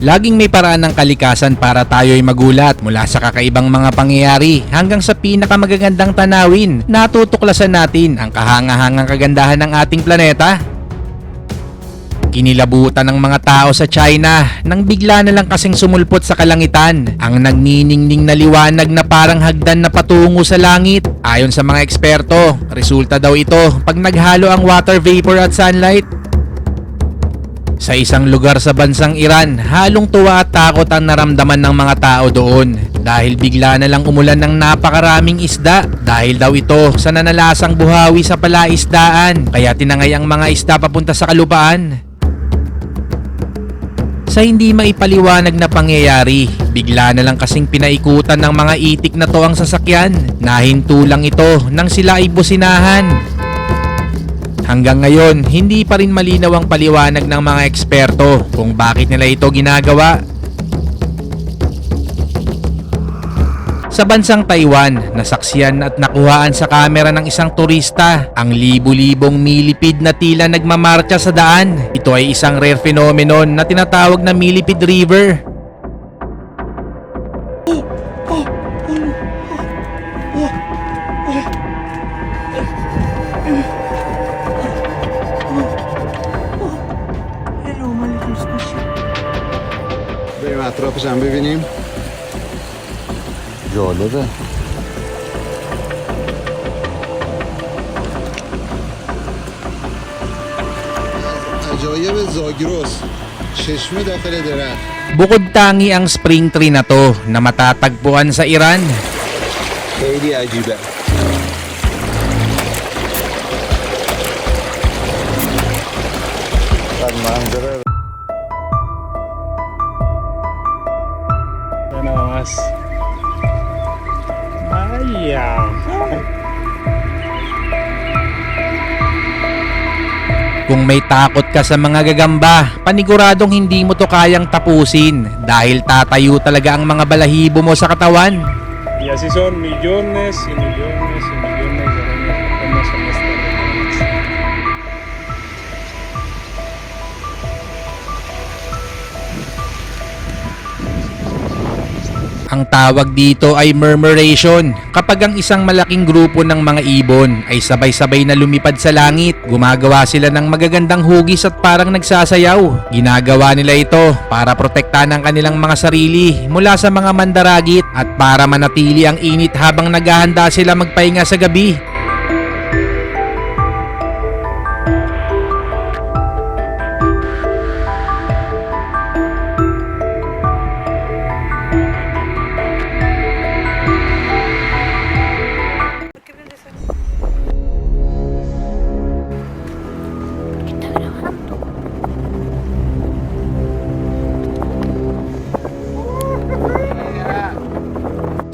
Laging may paraan ng kalikasan para tayo'y magulat mula sa kakaibang mga pangyayari hanggang sa pinakamagagandang tanawin. Natutuklasan natin ang kahangahangang kagandahan ng ating planeta. Kinilabutan ng mga tao sa China nang bigla na lang kasing sumulpot sa kalangitan ang nagniningning na liwanag na parang hagdan na patungo sa langit. Ayon sa mga eksperto, resulta daw ito pag naghalo ang water vapor at sunlight. Sa isang lugar sa bansang Iran, halong tuwa at takot ang naramdaman ng mga tao doon dahil bigla na lang umulan ng napakaraming isda dahil daw ito sa nanalasang buhawi sa palaisdaan kaya tinangay ang mga isda papunta sa kalupaan. Sa hindi maipaliwanag na pangyayari, bigla na lang kasing pinaikutan ng mga itik na to ang sasakyan. Nahinto lang ito nang sila ay businahan. Hanggang ngayon, hindi pa rin malinaw ang paliwanag ng mga eksperto kung bakit nila ito ginagawa. Sa bansang Taiwan, nasaksiyan at nakuhaan sa kamera ng isang turista ang libu-libong millipede na tila nagmamarcha sa daan. Ito ay isang rare phenomenon na tinatawag na millipede river. tinitira. Bukod tangi ang spring tree na to na matatagpuan sa Iran. Lady Ajiba. Nossa. Ai, ai. Kung may takot ka sa mga gagamba, paniguradong hindi mo to kayang tapusin dahil tatayo talaga ang mga balahibo mo sa katawan. Y así son millones y millones Ang tawag dito ay murmuration. Kapag ang isang malaking grupo ng mga ibon ay sabay-sabay na lumipad sa langit, gumagawa sila ng magagandang hugis at parang nagsasayaw. Ginagawa nila ito para protektahan ang kanilang mga sarili mula sa mga mandaragit at para manatili ang init habang naghahanda sila magpahinga sa gabi.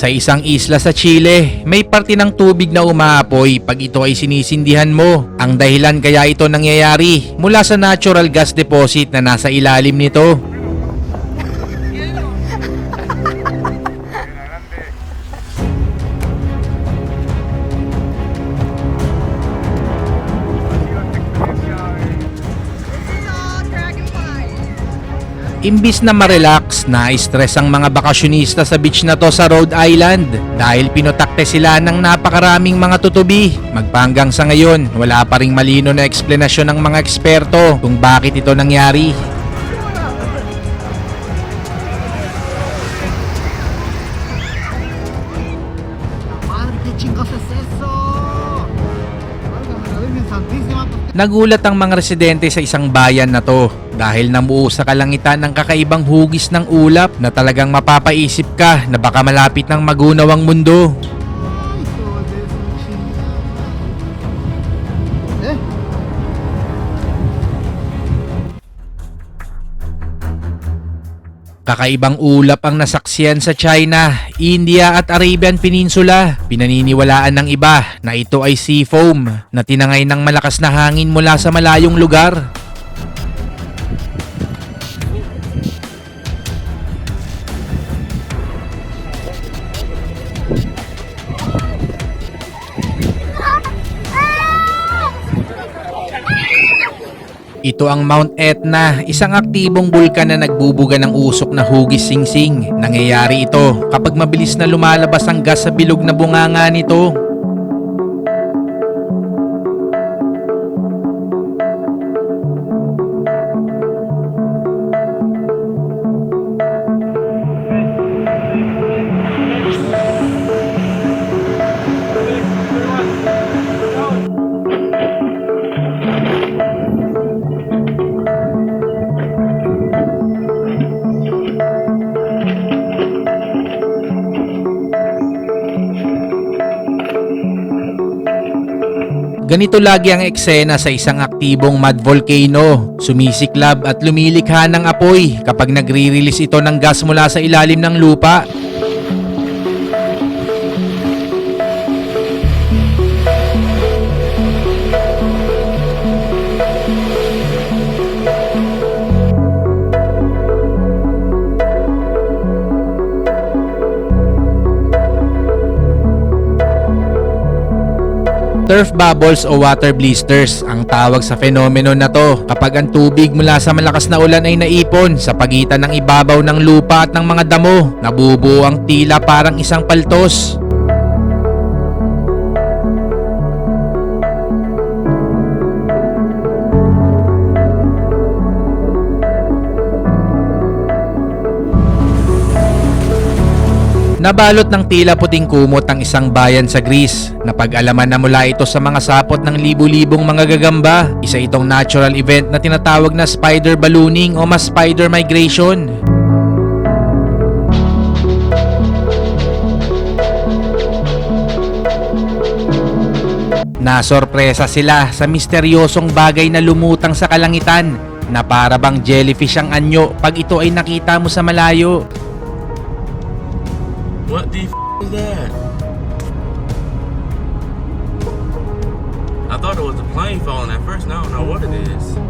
Sa isang isla sa Chile, may parte ng tubig na umaapoy pag ito ay sinisindihan mo. Ang dahilan kaya ito nangyayari mula sa natural gas deposit na nasa ilalim nito. Imbis na ma-relax, na-stress ang mga bakasyonista sa beach na to sa Rhode Island dahil pinotakte sila ng napakaraming mga tutubi. Magpanggang sa ngayon, wala pa ring malino na eksplenasyon ng mga eksperto kung bakit ito nangyari. Nagulat ang mga residente sa isang bayan na to dahil namuo sa kalangitan ng kakaibang hugis ng ulap na talagang mapapaisip ka na baka malapit ng magunaw ang mundo. Kakaibang ulap ang nasaksiyan sa China, India at Arabian Peninsula. Pinaniniwalaan ng iba na ito ay sea foam na tinangay ng malakas na hangin mula sa malayong lugar. Ito ang Mount Etna, isang aktibong bulkan na nagbubuga ng usok na hugis singsing. Nangyayari ito kapag mabilis na lumalabas ang gas sa bilog na bunganga nito. Ganito lagi ang eksena sa isang aktibong mud volcano. Sumisiklab at lumilikha ng apoy kapag nagre-release ito ng gas mula sa ilalim ng lupa. Turf bubbles o water blisters ang tawag sa fenomeno na to kapag ang tubig mula sa malakas na ulan ay naipon sa pagitan ng ibabaw ng lupa at ng mga damo. Nabubuo ang tila parang isang paltos. Nabalot ng tila puting kumot ang isang bayan sa Greece. Napag-alaman na mula ito sa mga sapot ng libu-libong mga gagamba. Isa itong natural event na tinatawag na spider ballooning o mas spider migration. Nasorpresa sila sa misteryosong bagay na lumutang sa kalangitan na para bang jellyfish ang anyo pag ito ay nakita mo sa malayo. What the f is that? I thought it was a plane falling at first. Now I don't know what it is. The.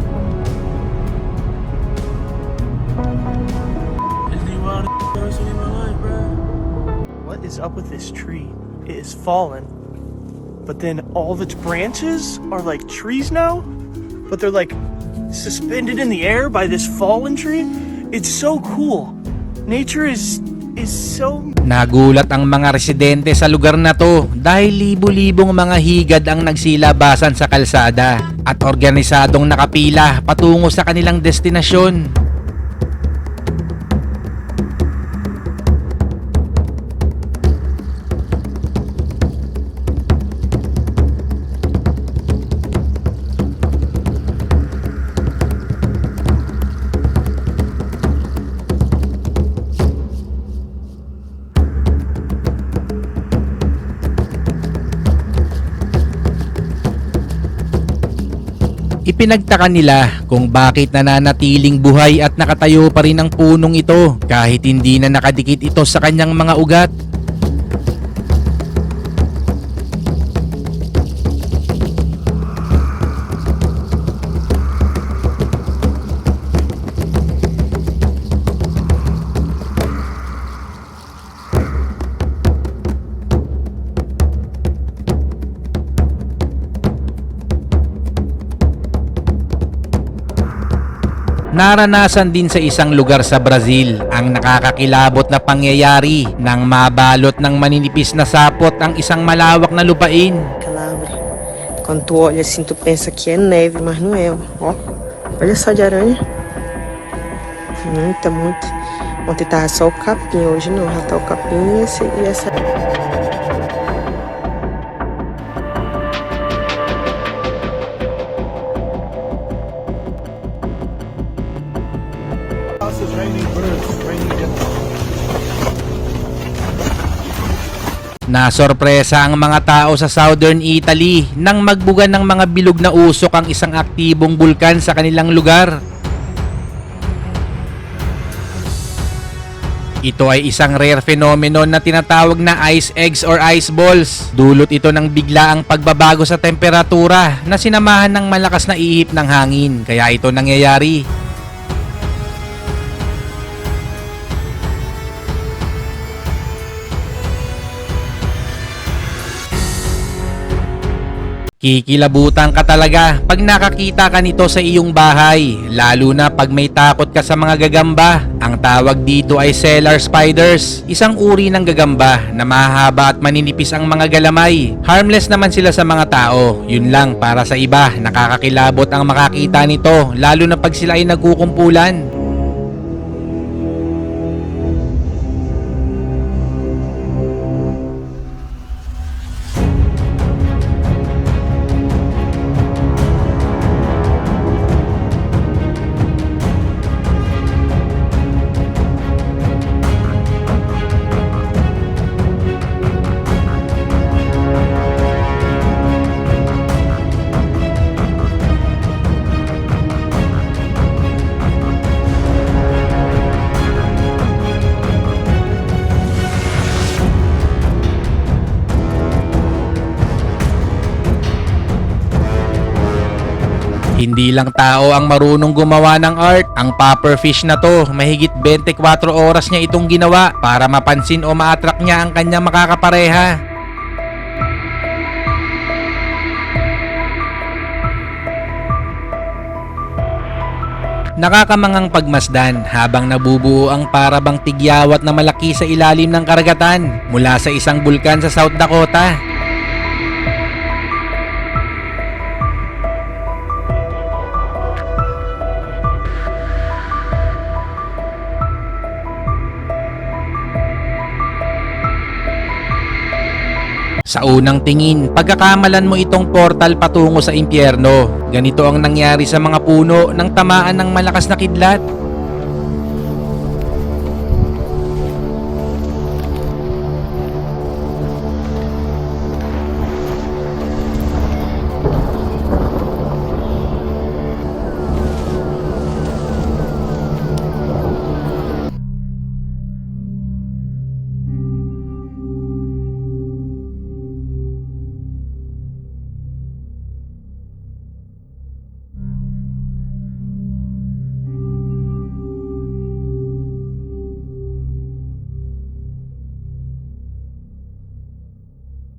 What is up with this tree? It is fallen, but then all of its branches are like trees now, but they're like suspended in the air by this fallen tree. It's so cool. Nature is is so Nagulat ang mga residente sa lugar na to dahil libo-libong mga higad ang nagsilabasan sa kalsada at organisadong nakapila patungo sa kanilang destinasyon. Ipinagtaka nila kung bakit nananatiling buhay at nakatayo pa rin ang punong ito kahit hindi na nakadikit ito sa kanyang mga ugat. Naranasan din sa isang lugar sa Brazil ang nakakakilabot na pangyayari nang mabalot ng maninipis na sapot ang isang malawak na lupain. Quando tu olha assim, tu pensa que é neve, mas não é. Ó, olha só de aranha. Muita, muita. Ontem tava só o capim, hoje não. Já tá o capim e, esse, e essa. Nasorpresa ang mga tao sa southern Italy nang magbuga ng mga bilog na usok ang isang aktibong bulkan sa kanilang lugar. Ito ay isang rare phenomenon na tinatawag na ice eggs or ice balls. Dulot ito ng biglaang pagbabago sa temperatura na sinamahan ng malakas na ihip ng hangin. Kaya ito nangyayari. Kikilabutan ka talaga pag nakakita ka nito sa iyong bahay, lalo na pag may takot ka sa mga gagamba. Ang tawag dito ay cellar spiders, isang uri ng gagamba na mahaba at maninipis ang mga galamay. Harmless naman sila sa mga tao, yun lang para sa iba, nakakakilabot ang makakita nito, lalo na pag sila ay nagkukumpulan. Hindi lang tao ang marunong gumawa ng art. Ang pufferfish na to, mahigit 24 oras niya itong ginawa para mapansin o ma-attract niya ang kanyang makakapareha. Nakakamangang pagmasdan habang nabubuo ang parabang tigyawat na malaki sa ilalim ng karagatan mula sa isang bulkan sa South Dakota. Sa unang tingin, pagkakamalan mo itong portal patungo sa impyerno. Ganito ang nangyari sa mga puno nang tamaan ng malakas na kidlat.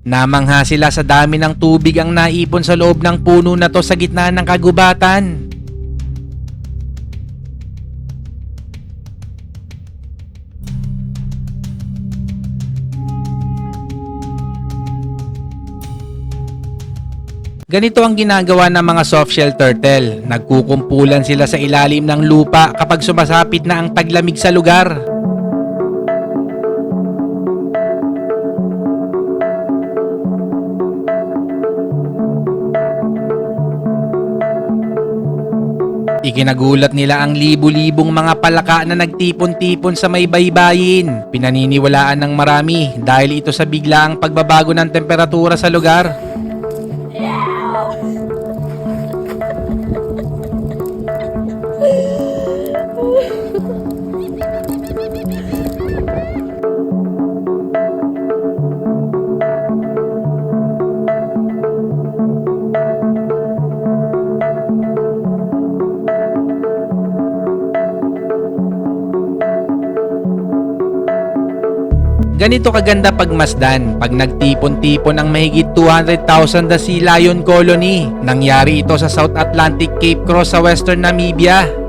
Namangha sila sa dami ng tubig ang naipon sa loob ng puno na to sa gitna ng kagubatan. Ganito ang ginagawa ng mga softshell turtle. Nagkukumpulan sila sa ilalim ng lupa kapag sumasapit na ang taglamig sa lugar. Ikinagulat nila ang libu-libong mga palaka na nagtipon-tipon sa may baybayin. Pinaniniwalaan ng marami dahil ito sa biglaang pagbabago ng temperatura sa lugar. Ganito kaganda pagmasdan pag nagtipon-tipon ang mahigit 200,000 na sea lion colony. Nangyari ito sa South Atlantic Cape Cross sa Western Namibia.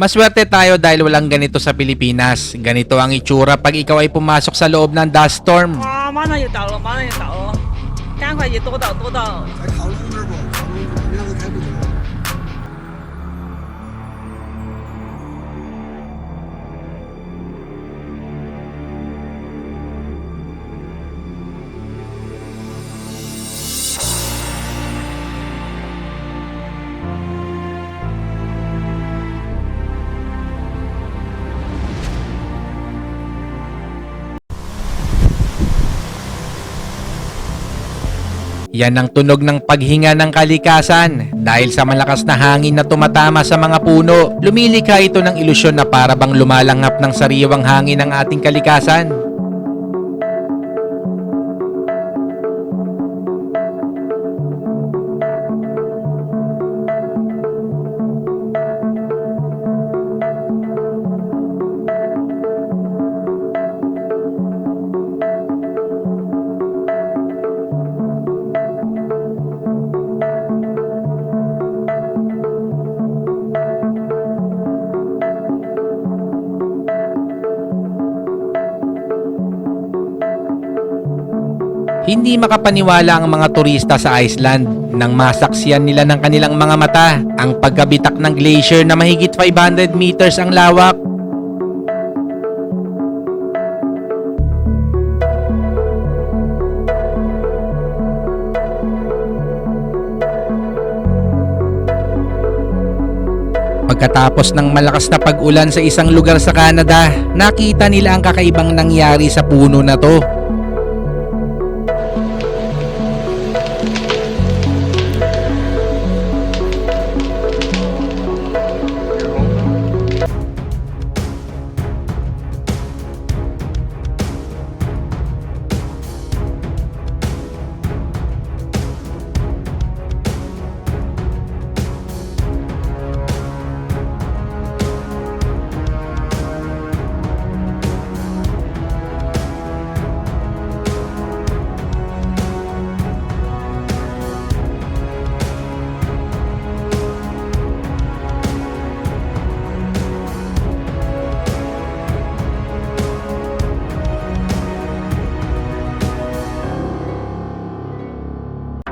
Maswerte tayo dahil walang ganito sa Pilipinas. Ganito ang itsura pag ikaw ay pumasok sa loob ng dust storm. 啊，马上就到了，马上就到了，赶快去躲到躲到。 Yan ang tunog ng paghinga ng kalikasan dahil sa malakas na hangin na tumatama sa mga puno. Lumilikha ito ng ilusyon na para bang lumalanghap ng sariwang hangin ng ating kalikasan. Hindi makapaniwala ang mga turista sa Iceland nang masaksiyan nila ng kanilang mga mata ang pagkabitak ng glacier na mahigit 500 meters ang lawak. Pagkatapos ng malakas na pag-ulan sa isang lugar sa Canada, nakita nila ang kakaibang nangyari sa puno na to.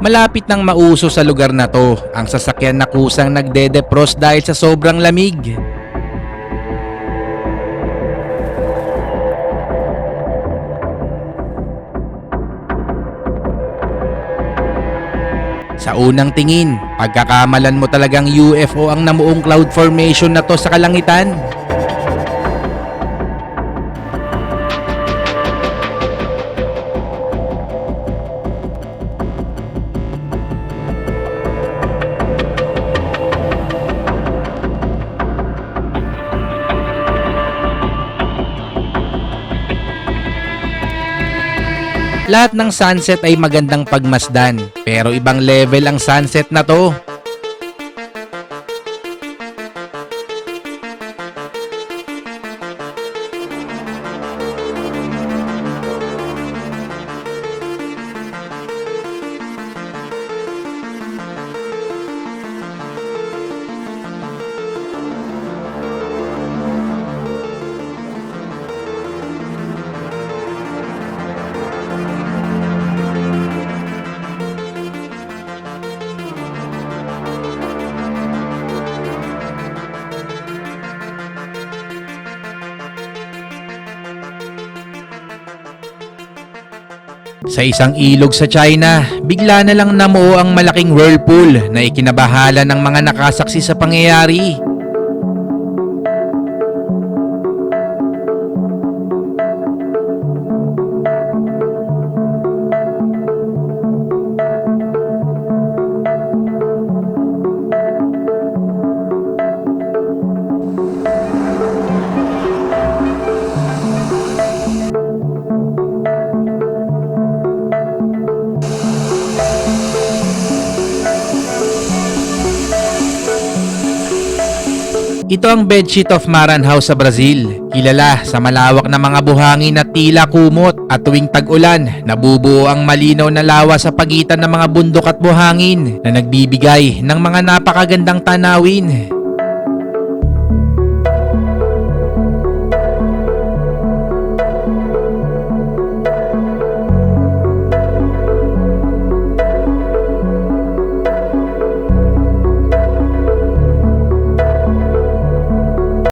Malapit nang mauso sa lugar na to ang sasakyan na kusang nagde-defrost dahil sa sobrang lamig. Sa unang tingin, pagkakamalan mo talagang UFO ang namuong cloud formation na to sa kalangitan. Lahat ng sunset ay magandang pagmasdan, pero ibang level ang sunset na to. Sa isang ilog sa China, bigla na lang namuo ang malaking whirlpool na ikinabahala ng mga nakasaksi sa pangyayari. Ito ang bedsheet of Maranhão sa Brazil. Kilala sa malawak na mga buhangin na tila kumot at tuwing tag-ulan, nabubuo ang malinaw na lawa sa pagitan ng mga bundok at buhangin na nagbibigay ng mga napakagandang tanawin.